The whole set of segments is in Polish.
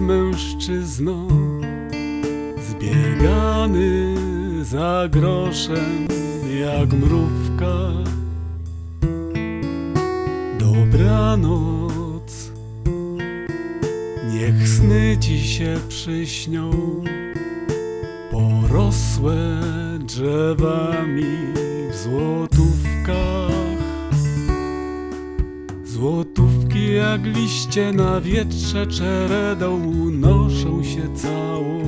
mężczyzno Zbiegany za groszem jak mrówka. Dobranoc. Niech sny ci się przyśnią Porosłe drzewami w złotówkach. Złotówki jak liście na wietrze czeredą unoszą się całą.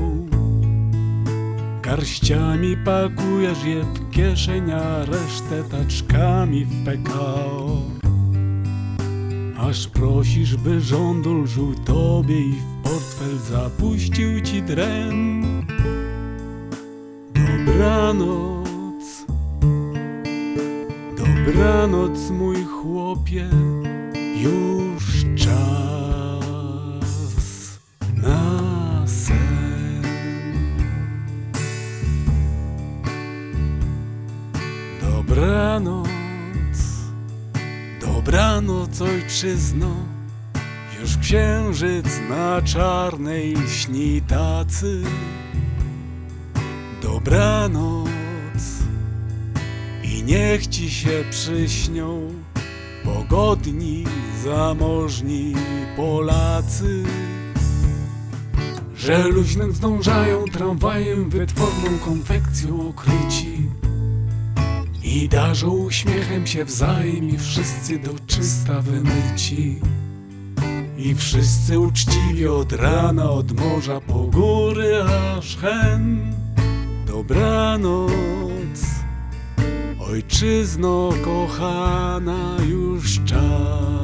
Garściami pakujesz je w kieszeń, a resztę taczkami w PKO. Aż prosisz, by rząd ulżył tobie i w portfel zapuścił ci dren. Dobranoc, dobranoc mój chłopie. Już czas na sen. Dobranoc, dobranoc ojczyzno. Już księżyc na czarnej śni tacy. Dobranoc i niech ci się przyśnią pogodni, zamożni Polacy, że luźnym zdążają tramwajem wytworną konfekcją okryci i darzą uśmiechem się wzajem i wszyscy do czysta wymyci. I wszyscy uczciwie od rana, od morza po góry aż hen. Dobranoc. Ojczyzno kochana, już czas